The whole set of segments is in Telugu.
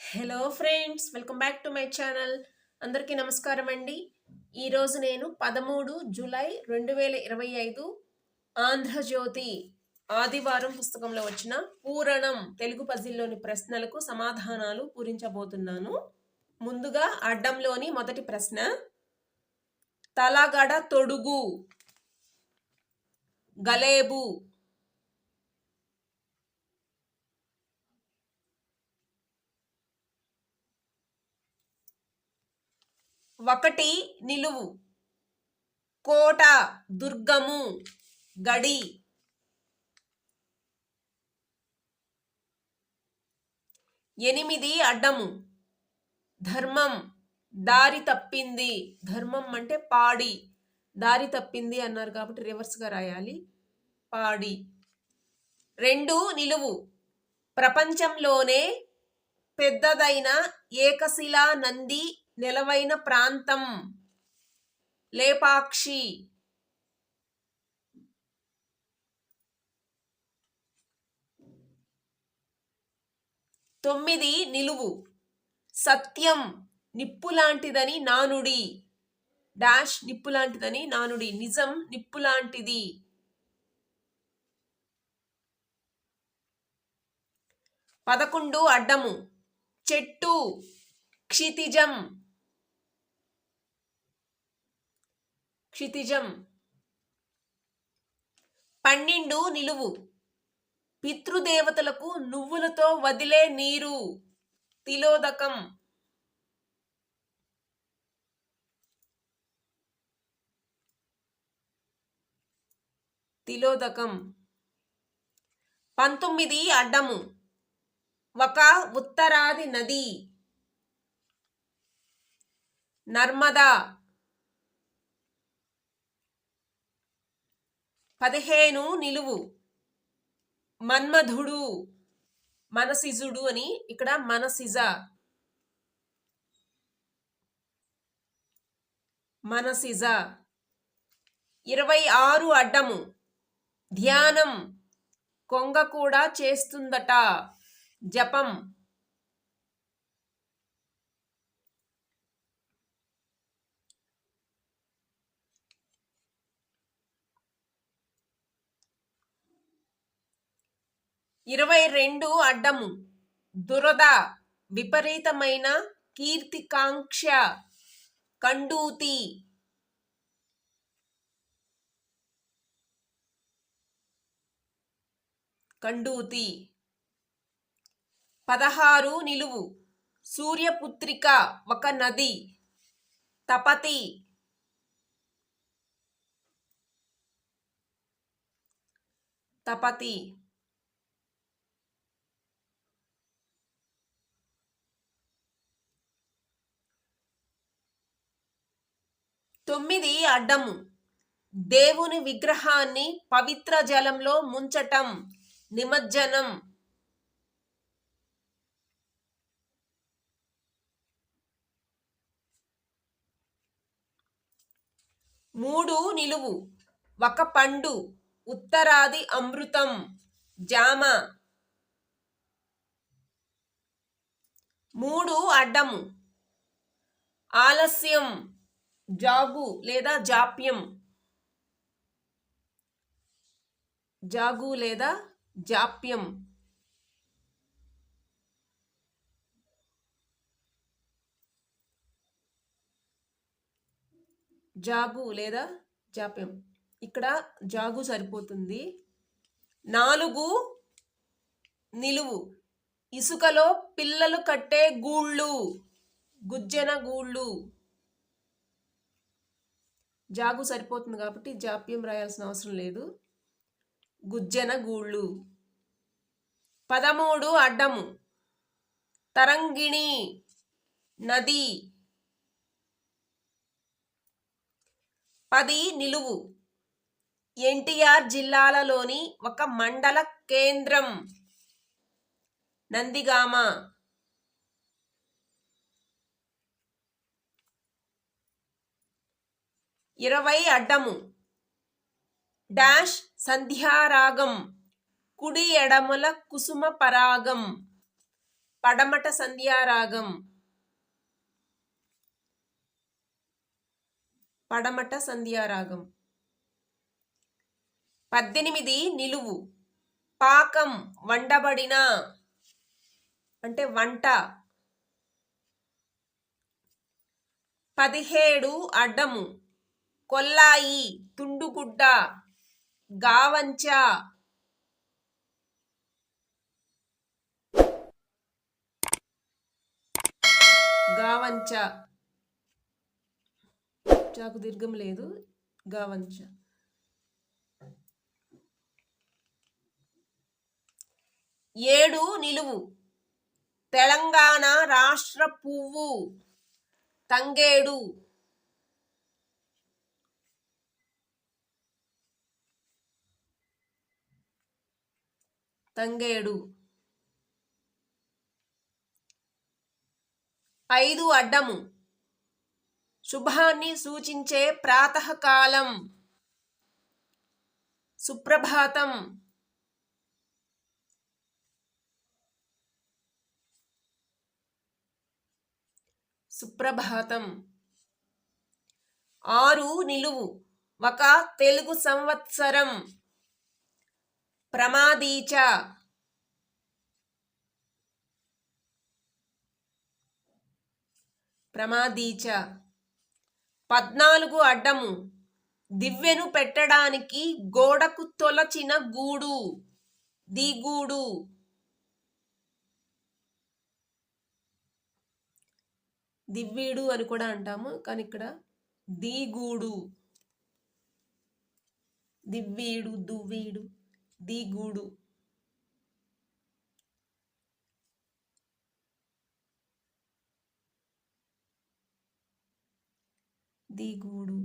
Hello friends welcome back to my channel. అందరికీ నమస్కారం అండి. ఈరోజు నేను పదమూడు జూలై రెండు వేల ఇరవై ఐదు ఆంధ్రజ్యోతి ఆదివారం పుస్తకంలో వచ్చిన పూరణం తెలుగు పజిల్లోని ప్రశ్నలకు సమాధానాలు పూరించబోతున్నాను. ముందుగా అడ్డంలోని మొదటి ప్రశ్న తలగడ తొడుగు గలేబు ఒకటి నిలువు. కోట దుర్గము గడి. ఎనిమిది అడ్డము. ధర్మం దారి తప్పింది. ధర్మం అంటే పాడి. దారి తప్పింది అన్నారు కాబట్టి రివర్స్గా రాయాలి. పాడి. రెండు నిలువు. ప్రపంచంలోనే పెద్దదైన ఏకశిలా నంది నెలవైన ప్రాంతం. లేపాక్షి. తొమ్మిది నిలువు. సత్యం నిప్పులాంటిదని నానుడి. డాష్ నిప్పులాంటిదని నానుడి. నిజం నిప్పులాంటిది. పదకొండు అడ్డము. చెట్టు క్షితిజం. క్షితిజం. పన్నెండు నిలువు. పితృదేవతలకు నువ్వులతో వదిలే నీరు. తిలోదకం. తిలోదకం. పంతొమ్మిది అడ్డము. ఒక ఉత్తరాది నది. నర్మదా. పదిహేను నిలువు. మన్మధుడు మనసిజుడు అని ఇక్కడ మనసిజ. మనసిజ. ఇరవై ఆరు అడ్డము. ధ్యానం. కొంగ కూడా చేస్తుందట. జపం. ఇరవై రెండు అడ్డము. దురద విపరీతమైన కీర్తికాంక్ష కండూతి. కండూతి. పదహారు నిలువు. సూర్యపుత్రిక ఒక నది. తపతి. తపతి. తొమ్మిది అడ్డము. దేవుని విగ్రహాన్ని పవిత్ర జలంలో ముంచటం నిమజ్జనం. మూడు నిలువు. ఒక పండు. ఉత్తరాది అమృతం. జామ. మూడు అడ్డము. ఆలస్యం. జాగు లేదా జాప్యం? జాగు లేదా జాప్యం? జాగు లేదా జాప్యం? ఇక్కడ జాగు సరిపోతుంది. నాలుగు నిలువు. ఇసుకలో పిల్లలు కట్టే గూళ్ళు. గుజ్జన గూళ్ళు. జాగు సరిపోతుంది కాబట్టి జాప్యం రాయాల్సిన అవసరం లేదు. గుజ్జన గూళ్ళు. పదమూడు అడ్డము. తరంగిణి నది. పది నిలువు. ఎన్టీఆర్ జిల్లాలలోని ఒక మండల కేంద్రం. నందిగామ. ఇరవై అడ్డము. డాష్ సంధ్యారాగం. కుడి ఎడమల కుసుమ పరాగం. పడమట సంధ్యారాగం. పడమట సంధ్యారాగం. పద్దెనిమిది నిలువు. పాకం వండబడిన. అంటే వంట. పదిహేడు అడ్డము. కొల్లాయి తుండుగుడ్డ గావంచ. గావంచ. చాకు దీర్ఘం లేదు. గావంచ. ఏడు నిలువు. తెలంగాణ రాష్ట్ర పువ్వు. తంగేడు. తంగేడు. ఐదు అడ్డము. శుభాన్ని సూచించే ప్రాతకాలం. సుప్రభాతం. సుప్రభాతం. ఆరు నిలువు. ఒక తెలుగు సంవత్సరం. ప్రమాదీచ ప్రమాదీచ పద్నాలుగు అడ్డము. దివ్యను పెట్టడానికి గోడకు తొలచిన గూడు. దిగూడు. దివ్వీడు అని కూడా అంటాము కానీ ఇక్కడ దిగూడు. దివ్వీడు దువ్వీడు. దిగూడు. దిగూడు.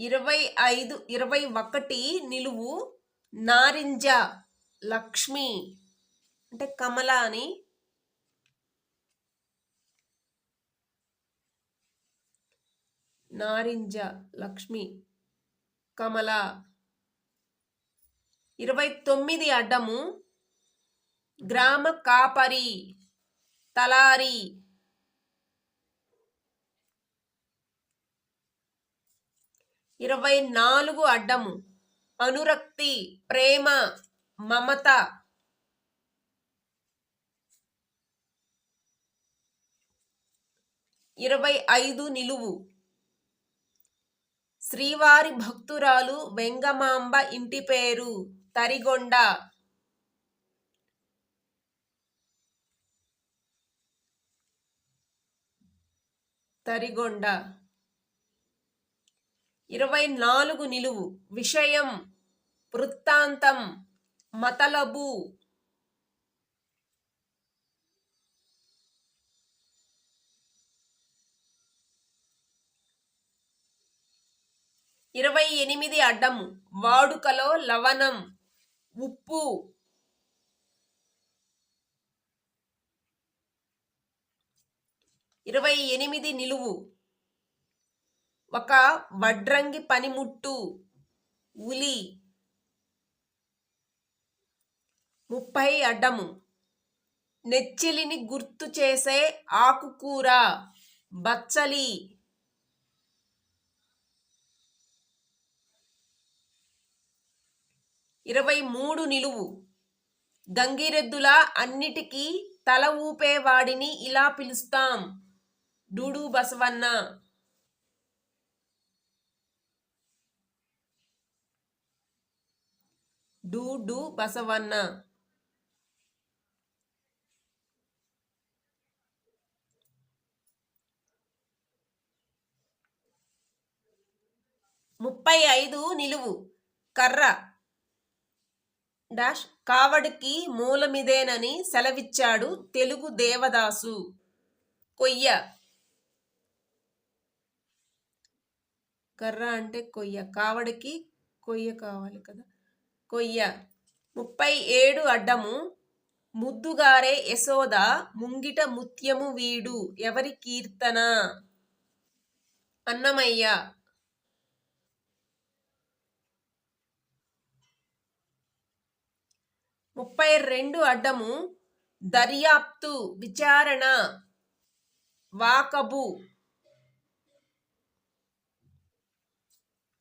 ఇరవై ఐదు ఇరవై ఒకటి నిలువు నారింజ లక్ష్మి అంటే కమల అని నారింజ లక్ష్మి కమల. ఇరవై తొమ్మిది అడ్డము గ్రామ కాపరి తలారి. ఇరవై నాలుగు అడ్డము అనురక్తి ప్రేమ మమత. ఇరవై ఐదు నిలువు. శ్రీవారి భక్తురాలు వెంగమాంబ ఇంటి పేరు తరిగొండ. తరిగొండ. ఇరవై నాలుగు నిలువు. విషయం వృత్తాంతం మతలబు. ఇరవై ఎనిమిది అడ్డము. వాడుకలో లవణం ఉప్పు. ఇరవై ఎనిమిది నిలువు. ఒక వడ్రంగి పనిముట్టు ఉలి ముప్పై అడ్డము. నెచ్చిలిని గుర్తు చేసే ఆకుకూర బచ్చలి. ఇరవై మూడు నిలువు. గంగిరెద్దుల అన్నిటికీ తల ఊపేవాడిని ఇలా పిలుస్తాం. డూడు బసవన్న. డూడు బసవన్న. ముప్పై ఐదు నిలువు. కర్ర. డాష్ కావడికి మూలమిదేనని సెలవిచ్చాడు తెలుగు దేవదాసు. కొయ్య. కర్ర అంటే కొయ్య. కావడికి కొయ్య కావాలి కదా. కొయ్య. ముప్పై ఏడు అడ్డము. ముద్దుగారే యశోద ముంగిట ముత్యము వీడు. ఎవరి కీర్తన? అన్నమయ్య. ముప్పై రెండు అడ్డము. దర్యాప్తు విచారణ. వాకబు.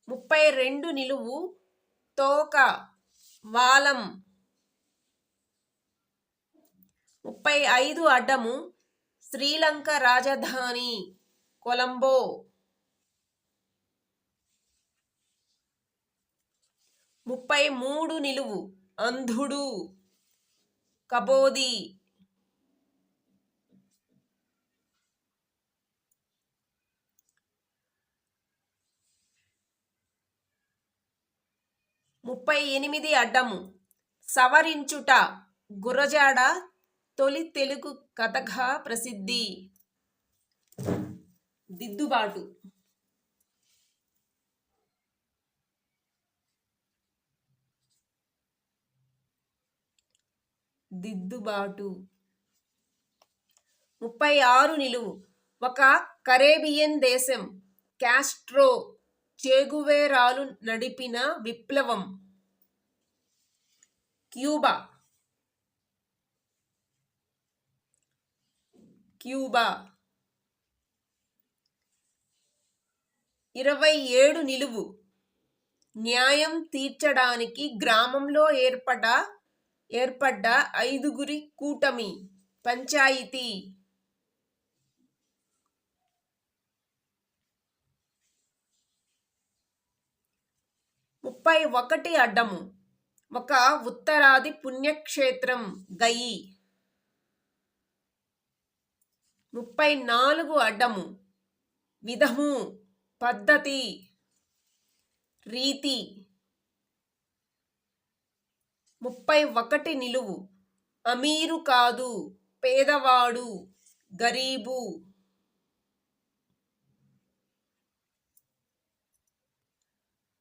ముప్పై రెండు నిలువు. తోక. వాలం. ముప్పై ఐదు అడ్డము శ్రీలంక రాజధాని కొలంబో. ముప్పై మూడు నిలువు అంధుడు కబోది. ముప్పై ఎనిమిది అడ్డము. సవరించుట గురజాడ తొలి తెలుగు కథగా ప్రసిద్ధి. దిద్దుబాటు. దిద్దుబాటు. ముప్పై ఆరు నిలువు. ఒక కరేబియన్ దేశం. క్యాస్ట్రో చేగువేరాలు నడిపిన విప్లవం. క్యూబా. క్యూబా. ఇరవై ఏడు నిలువు. న్యాయం తీర్చడానికి గ్రామంలో ఏర్పడ ఏర్పడ్డ ఐదుగురి కూటమి పంచాయితీ. ముప్పై ఒకటి అడ్డము. ఒక ఉత్తరాది పుణ్యక్షేత్రం గయి. ముప్పై నాలుగు అడ్డము. విధము పద్ధతి రీతి. ముప్పై ఒకటి నిలువు. అమీరు కాదు పేదవాడు గరీబు.